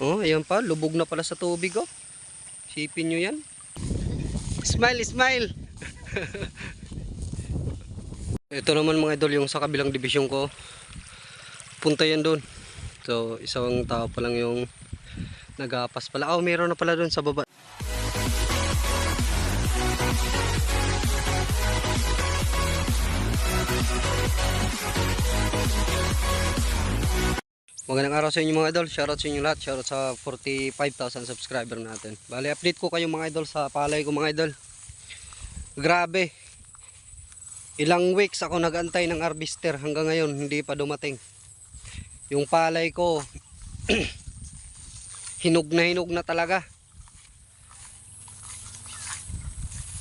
Oh, ayan pa, lubog na pala sa tubig oh. Sipin nyo yan. Smile, smile! Ito naman mga idol yung sa kabilang division ko. Punta yan doon. So, isang tao pa lang yung nagapas pala. Oh, meron na pala doon sa baba. Magandang araw sa inyo mga idol. Shoutout sa inyo lahat. Shoutout sa 45,000 subscriber natin. Bali, update ko kayo mga idol sa palay ko mga idol. Grabe. Ilang weeks ako nagantay ng harvester hanggang ngayon hindi pa dumating. Yung palay ko hinog na hinog na talaga.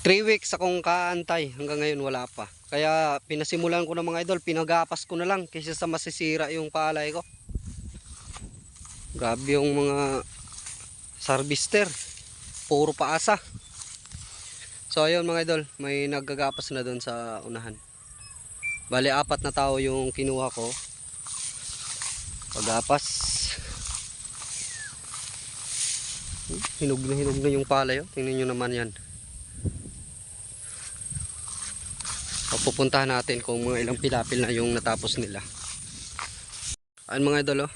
3 weeks akong kaantay hanggang ngayon wala pa. Kaya pinasimulan ko na mga idol, pinagapas ko na lang kaysa sa masisira yung palay ko. Grabe yung mga harvester. Puro paasa. So ayun mga idol, may naggagapas na doon sa unahan. Bali apat na tao yung kinuha ko. Pagapas. Hinog na hinog na yung palay. Oh. Tingnan nyo naman yan. Pupuntahan natin kung mga ilang pilapil na yung natapos nila. Ayun mga idol oh.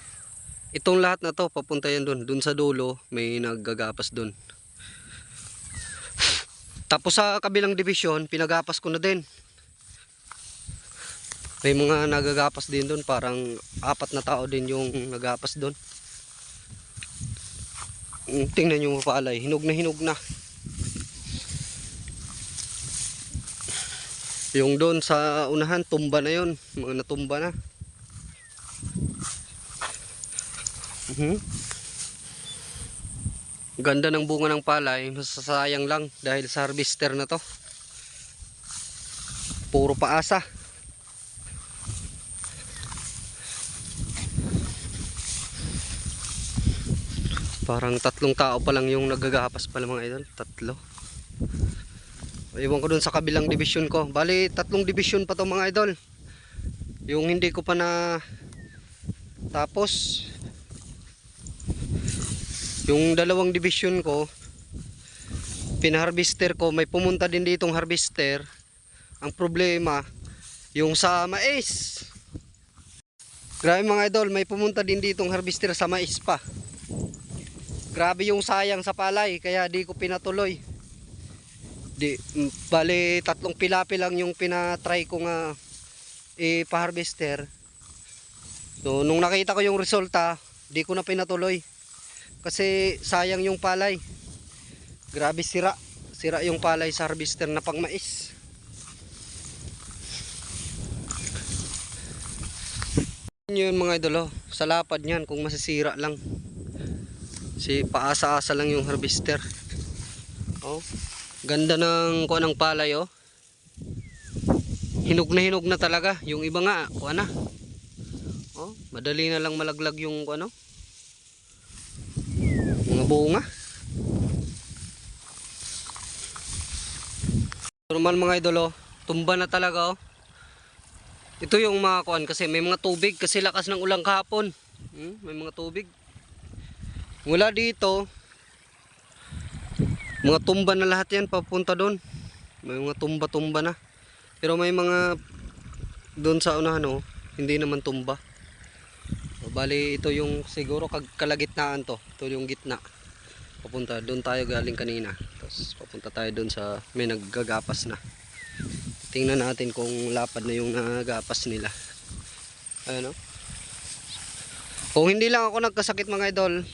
Itong lahat na to papunta yan doon. Doon sa dulo may naggagapas doon. Tapos sa kabilang division, pinagapas ko na din. May mga nagagapas din doon, parang apat na tao din yung nagapas doon. Mm, Tingnan nyo mga paalay, hinog na hinog na. Yung doon sa unahan, tumba na yon mga natumba na. Mhm. Ganda ng bunga ng palay, masasayang lang dahil sa harvester na to. Puro paasa. Parang tatlong tao pa lang yung nagagapas pala mga idol. Tatlo. Iwan ko dun sa kabilang division ko. Bali, tatlong division pa to mga idol. Yung hindi ko pa na tapos yung dalawang division ko pinaharvester ko may pumunta din ditong harvester. Ang problema yung sa mais. Grabe mga idol may pumunta din ditong harvester sa mais pa. Grabe yung sayang sa palay kaya di ko pinatuloy. Di bali tatlong pilapi lang yung pinatry ko nga ipa-harvester so nung nakita ko yung resulta di ko na pinatuloy kasi sayang yung palay. Grabe sira. Sira yung palay sa harvester na pang mais yun mga idolo. Sa lapad niyan kung masisira lang. Si paasa-asa lang yung harvester. Oh. Ganda ng kuha ng palay oh. Hinog na hinog na talaga. Yung iba nga kuha na. Oh madali na lang malaglag yung ano bunga. Normal mga idolo tumba na talaga oh. Ito yung mga kuan kasi may mga tubig kasi lakas ng ulang kahapon. Hmm, may mga tubig. Mula dito mga tumba na lahat yan papunta doon. May mga tumba tumba na. Pero may mga doon sa unahan oh hindi naman tumba. Bali ito yung siguro kalagitnaan to. Ito yung gitna. Papunta doon tayo galing kanina. Tapos papunta tayo doon sa may naggagapas na. Tingnan natin kung lapad na yung nagapas nila. Ayun oh. Kung hindi lang ako nagkasakit mga idol,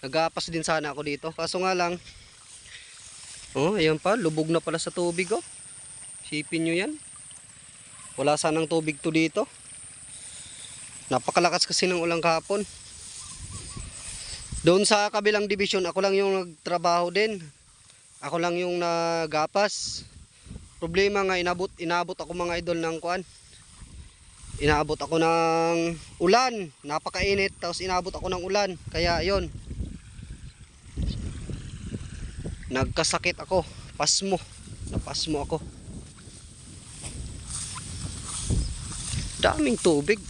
nagapas din sana ako dito. Kaso nga lang, oh, ayan pa, lubog na pala sa tubig oh. Sipin nyo yan. Wala sanang tubig to dito. Napakalakas kasi ng ulang kahapon. Doon sa kabilang division, ako lang yung nagtrabaho din. Ako lang yung nagapas. Problema nga, inabot, inabot ako mga idol ng kuan. Inabot ako ng ulan. Napakainit. Tapos inabot ako ng ulan. Kaya yon Nagkasakit ako. Pasmo. Napasmo ako. Daming tubig.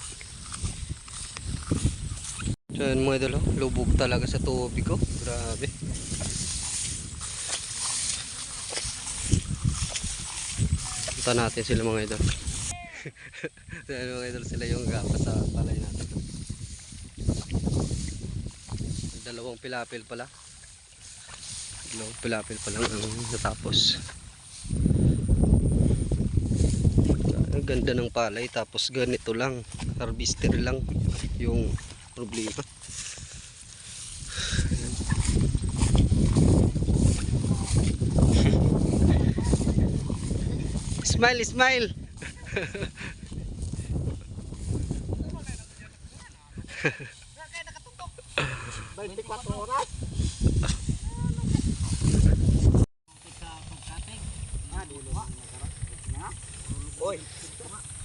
So yun mga idol, oh, lubog talaga sa tubig ko. Grabe. Punta natin sila mga idol. so mga idol, sila yung gapa sa palay natin. Dalawang pilapil pala. Dalawang pilapil pa lang ang natapos. Ang ganda ng palay tapos ganito lang. Harvester lang yung problema. smile, smile.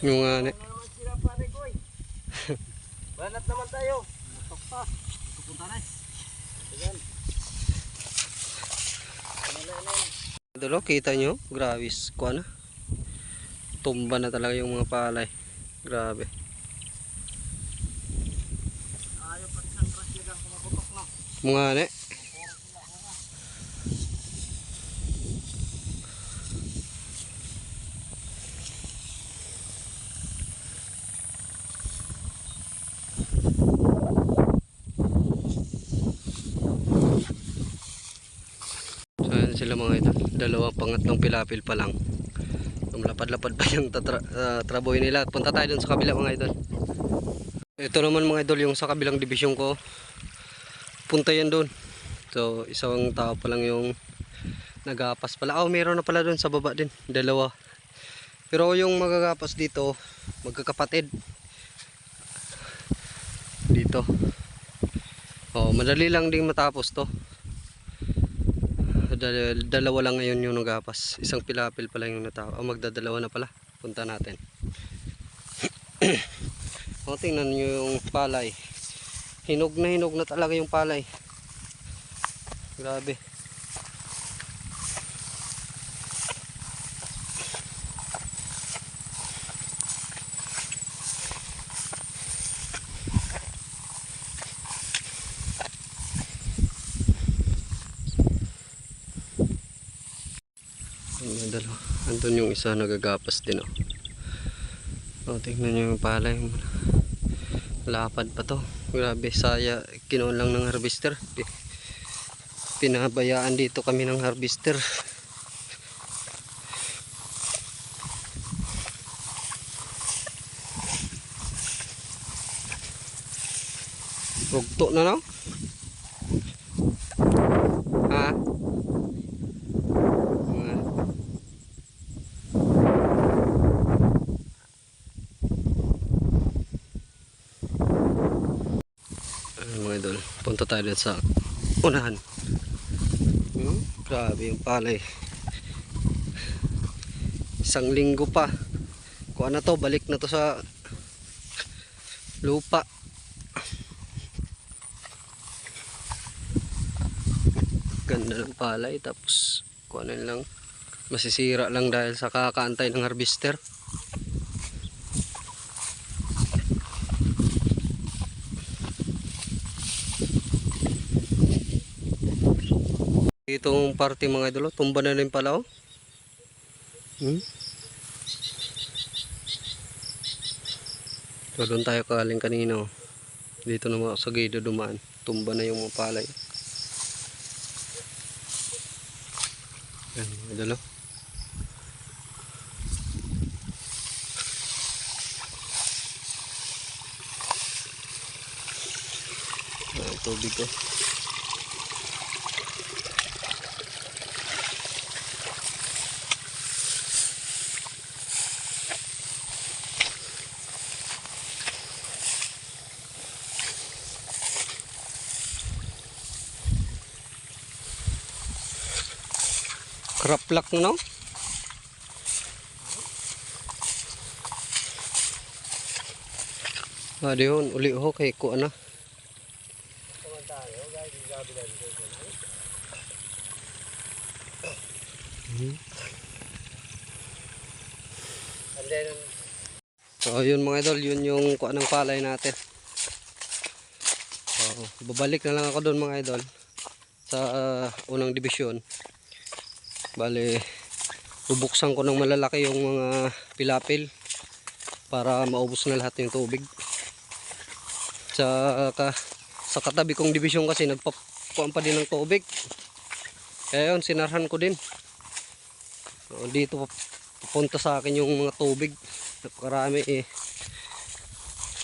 Yung uh, Banat naman tayo. Matok pa. Pupunta na. Ayan. Dulo, kita nyo? Grabe, kuha na. Tumba na talaga yung mga palay. Grabe. Ayaw pa isang crush yan kumakutok na. Mga ne. So ayan sila mga ito. Dalawang pangatlong pilapil pa lang. Lumapad-lapad pa yung tatra, ah, traboy nila. Punta tayo dun sa kabila mga idol. Ito naman mga idol yung sa kabilang division ko. Punta yan dun. So isang tao pa lang yung nagapas pala. Oh, meron na pala dun sa baba din. Dalawa. Pero yung magagapas dito, magkakapatid. Dito. Oh, madali lang ding matapos to. Dal- dalawa lang ngayon yung nagapas. Isang pilapil pala yung natao. Oh, magdadalawa na pala. Punta natin. o, tingnan nyo yung palay. Hinog na hinog na talaga yung palay. Grabe. Ang dalawa. Andun isa nagagapas din oh. Oh, tingnan nyo yung palay. Lapad pa to. Grabe, saya. Kinuha lang ng harvester. Pi- Pinabayaan dito kami ng harvester. Rugto na no? Ha? Ah. Ayun mga idol, punta tayo sa unahan. Hmm, grabe yung palay. Isang linggo pa. Kuha na to, balik na to sa lupa. Ganda ng palay tapos kuha na lang masisira lang dahil sa kakaantay ng harvester. Itong party mga idolo, tumba na rin pala oh. Hmm? So doon tayo kaling kanina oh. Dito naman ako sa gido dumaan. Tumba na yung mga palay. Yan mga idolo. Ah, tubig ko. Kraplak no? Ah, di hon, uli ho kay ko. And then, So yun mga idol, yun yung kuha ng palay natin. So babalik na lang ako doon mga idol sa ah, unang divisyon. Bale, bubuksan ko ng malalaki yung mga pilapil para maubos na lahat yung tubig. Sa ka, sa katabi kong divisyon kasi nagpapuan pa din ng tubig. Kaya yun, sinarhan ko din. So, dito papunta sa akin yung mga tubig. Napakarami eh.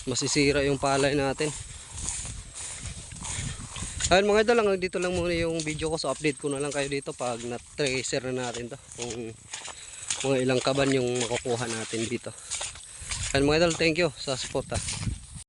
Masisira yung palay natin. Ayun mga idol, hanggang dito lang muna yung video ko. So update ko na lang kayo dito pag na-tracer na natin to. Kung mga ilang kaban yung makukuha natin dito. Ayun mga idol, thank you sa support ha.